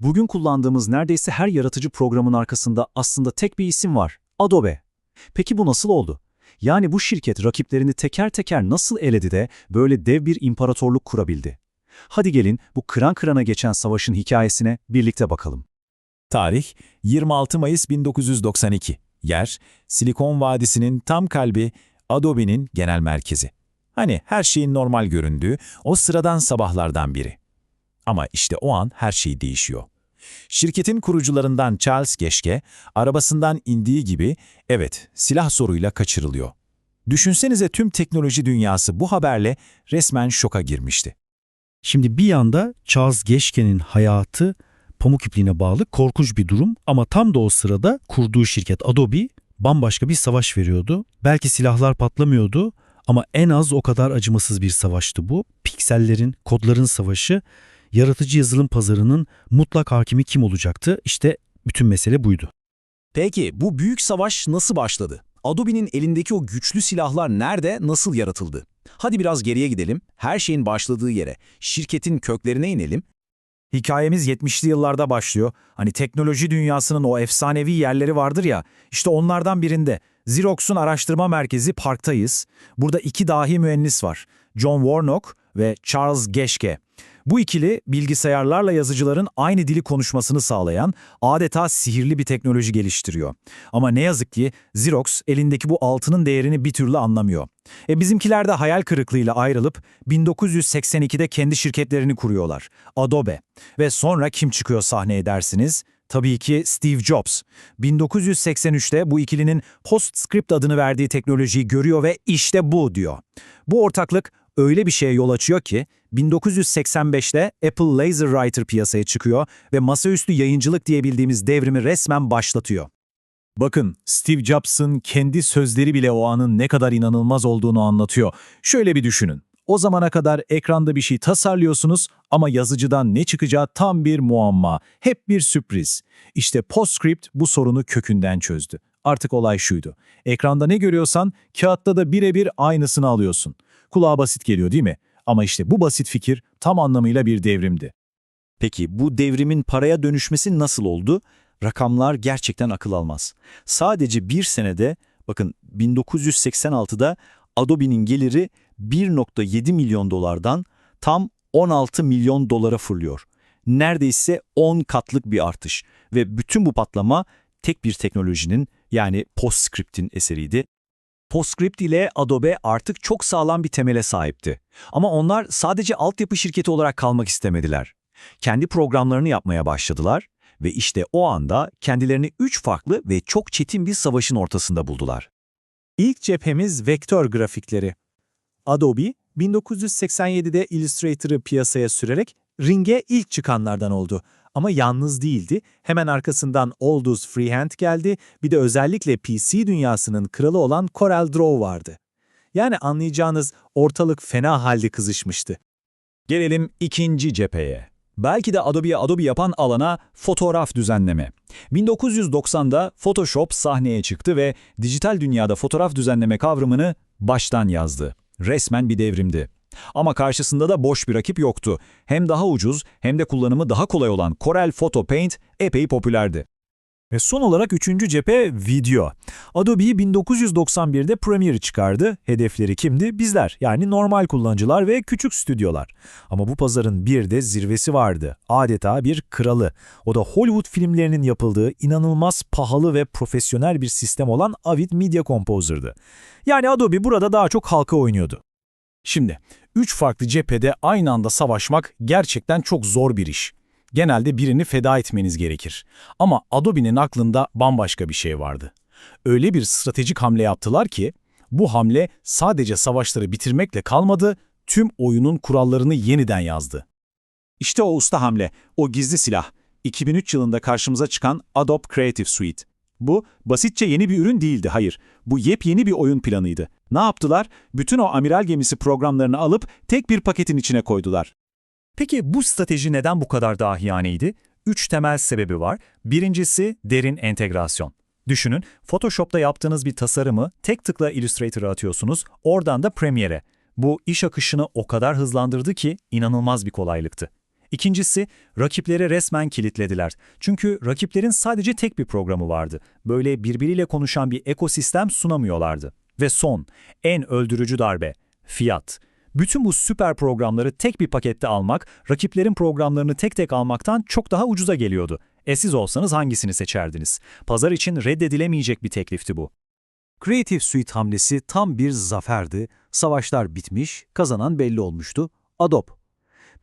Bugün kullandığımız neredeyse her yaratıcı programın arkasında aslında tek bir isim var. Adobe. Peki bu nasıl oldu? Yani bu şirket rakiplerini teker teker nasıl eledi de böyle dev bir imparatorluk kurabildi? Hadi gelin bu kıran kırana geçen savaşın hikayesine birlikte bakalım. Tarih 26 Mayıs 1992. Yer Silikon Vadisi'nin tam kalbi Adobe'nin genel merkezi. Hani her şeyin normal göründüğü o sıradan sabahlardan biri. Ama işte o an her şey değişiyor. Şirketin kurucularından Charles Geschke arabasından indiği gibi evet silah soruyla kaçırılıyor. Düşünsenize tüm teknoloji dünyası bu haberle resmen şoka girmişti. Şimdi bir yanda Charles Geschke'nin hayatı pamuk ipliğine bağlı korkunç bir durum ama tam da o sırada kurduğu şirket Adobe bambaşka bir savaş veriyordu. Belki silahlar patlamıyordu ama en az o kadar acımasız bir savaştı bu. Piksellerin, kodların savaşı, yaratıcı yazılım pazarının mutlak hakimi kim olacaktı? İşte bütün mesele buydu. Peki bu büyük savaş nasıl başladı? Adobe'nin elindeki o güçlü silahlar nerede, nasıl yaratıldı? Hadi biraz geriye gidelim, her şeyin başladığı yere, şirketin köklerine inelim. Hikayemiz 70'li yıllarda başlıyor. Hani teknoloji dünyasının o efsanevi yerleri vardır ya, işte onlardan birinde Xerox'un araştırma merkezi Park'tayız. Burada iki dahi mühendis var. John Warnock ve Charles Geschke. Bu ikili bilgisayarlarla yazıcıların aynı dili konuşmasını sağlayan adeta sihirli bir teknoloji geliştiriyor. Ama ne yazık ki Xerox elindeki bu altının değerini bir türlü anlamıyor. E bizimkiler de hayal kırıklığıyla ayrılıp 1982'de kendi şirketlerini kuruyorlar. Adobe. Ve sonra kim çıkıyor sahneye dersiniz? Tabii ki Steve Jobs. 1983'te bu ikilinin PostScript adını verdiği teknolojiyi görüyor ve işte bu diyor. Bu ortaklık öyle bir şeye yol açıyor ki 1985'te Apple LaserWriter piyasaya çıkıyor ve masaüstü yayıncılık diye bildiğimiz devrimi resmen başlatıyor. Bakın Steve Jobs'ın kendi sözleri bile o anın ne kadar inanılmaz olduğunu anlatıyor. Şöyle bir düşünün. O zamana kadar ekranda bir şey tasarlıyorsunuz ama yazıcıdan ne çıkacağı tam bir muamma, hep bir sürpriz. İşte PostScript bu sorunu kökünden çözdü. Artık olay şuydu. Ekranda ne görüyorsan kağıtta da birebir aynısını alıyorsun. Kulağa basit geliyor değil mi? Ama işte bu basit fikir tam anlamıyla bir devrimdi. Peki bu devrimin paraya dönüşmesi nasıl oldu? Rakamlar gerçekten akıl almaz. Sadece bir senede, bakın 1986'da Adobe'nin geliri 1.7 milyon dolardan tam 16 milyon dolara fırlıyor. Neredeyse 10 katlık bir artış ve bütün bu patlama tek bir teknolojinin yani PostScript'in eseriydi. PostScript ile Adobe artık çok sağlam bir temele sahipti. Ama onlar sadece altyapı şirketi olarak kalmak istemediler. Kendi programlarını yapmaya başladılar ve işte o anda kendilerini üç farklı ve çok çetin bir savaşın ortasında buldular. İlk cephemiz vektör grafikleri. Adobe, 1987'de Illustrator'ı piyasaya sürerek ringe ilk çıkanlardan oldu. Ama yalnız değildi. Hemen arkasından Aldous Freehand geldi. Bir de özellikle PC dünyasının kralı olan Corel Draw vardı. Yani anlayacağınız ortalık fena halde kızışmıştı. Gelelim ikinci cepheye. Belki de Adobe'ye Adobe yapan alana fotoğraf düzenleme. 1990'da Photoshop sahneye çıktı ve dijital dünyada fotoğraf düzenleme kavramını baştan yazdı. Resmen bir devrimdi. Ama karşısında da boş bir rakip yoktu. Hem daha ucuz hem de kullanımı daha kolay olan Corel Photo Paint epey popülerdi. Ve son olarak üçüncü cephe video. Adobe 1991'de Premiere'i çıkardı. Hedefleri kimdi? Bizler yani normal kullanıcılar ve küçük stüdyolar. Ama bu pazarın bir de zirvesi vardı. Adeta bir kralı. O da Hollywood filmlerinin yapıldığı inanılmaz pahalı ve profesyonel bir sistem olan Avid Media Composer'dı. Yani Adobe burada daha çok halka oynuyordu. Şimdi, üç farklı cephede aynı anda savaşmak gerçekten çok zor bir iş. Genelde birini feda etmeniz gerekir. Ama Adobe'nin aklında bambaşka bir şey vardı. Öyle bir stratejik hamle yaptılar ki, bu hamle sadece savaşları bitirmekle kalmadı, tüm oyunun kurallarını yeniden yazdı. İşte o usta hamle, o gizli silah. 2003 yılında karşımıza çıkan Adobe Creative Suite. Bu basitçe yeni bir ürün değildi, hayır. Bu yepyeni bir oyun planıydı. Ne yaptılar? Bütün o amiral gemisi programlarını alıp tek bir paketin içine koydular. Peki bu strateji neden bu kadar dahiyaneydi? Üç temel sebebi var. Birincisi derin entegrasyon. Düşünün, Photoshop'ta yaptığınız bir tasarımı tek tıkla Illustrator'a atıyorsunuz, oradan da Premiere'e. Bu iş akışını o kadar hızlandırdı ki inanılmaz bir kolaylıktı. İkincisi, rakipleri resmen kilitlediler. Çünkü rakiplerin sadece tek bir programı vardı. Böyle birbiriyle konuşan bir ekosistem sunamıyorlardı. Ve son, en öldürücü darbe, fiyat. Bütün bu süper programları tek bir pakette almak, rakiplerin programlarını tek tek almaktan çok daha ucuza geliyordu. E siz olsanız hangisini seçerdiniz? Pazar için reddedilemeyecek bir teklifti bu. Creative Suite hamlesi tam bir zaferdi. Savaşlar bitmiş, kazanan belli olmuştu. Adobe.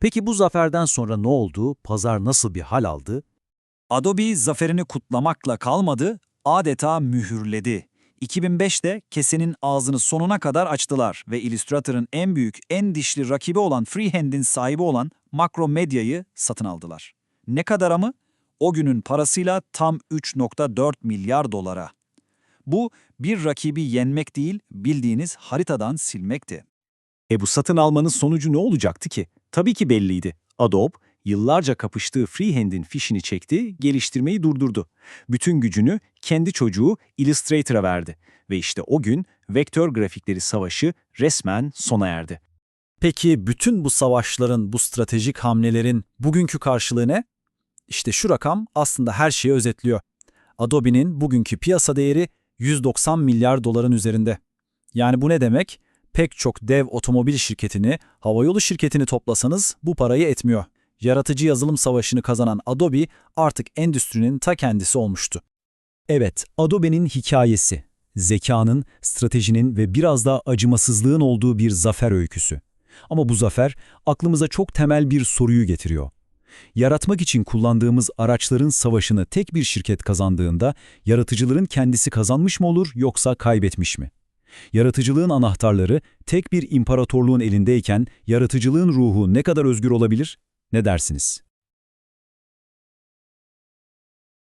Peki bu zaferden sonra ne oldu? Pazar nasıl bir hal aldı? Adobe zaferini kutlamakla kalmadı, adeta mühürledi. 2005'te kesenin ağzını sonuna kadar açtılar ve Illustrator'ın en büyük, en dişli rakibi olan Freehand'in sahibi olan Macromedya'yı satın aldılar. Ne kadar mı? O günün parasıyla tam 3.4 milyar dolara. Bu bir rakibi yenmek değil, bildiğiniz haritadan silmekti. E bu satın almanın sonucu ne olacaktı ki? Tabii ki belliydi. Adobe, yıllarca kapıştığı Freehand'in fişini çekti, geliştirmeyi durdurdu. Bütün gücünü kendi çocuğu Illustrator'a verdi. Ve işte o gün vektör grafikleri savaşı resmen sona erdi. Peki bütün bu savaşların, bu stratejik hamlelerin bugünkü karşılığı ne? İşte şu rakam aslında her şeyi özetliyor. Adobe'nin bugünkü piyasa değeri 190 milyar doların üzerinde. Yani bu ne demek? Pek çok dev otomobil şirketini, havayolu şirketini toplasanız bu parayı etmiyor. Yaratıcı yazılım savaşını kazanan Adobe artık endüstrinin ta kendisi olmuştu. Evet, Adobe'nin hikayesi, zekanın, stratejinin ve biraz da acımasızlığın olduğu bir zafer öyküsü. Ama bu zafer aklımıza çok temel bir soruyu getiriyor. Yaratmak için kullandığımız araçların savaşını tek bir şirket kazandığında yaratıcıların kendisi kazanmış mı olur yoksa kaybetmiş mi? Yaratıcılığın anahtarları tek bir imparatorluğun elindeyken yaratıcılığın ruhu ne kadar özgür olabilir? Ne dersiniz?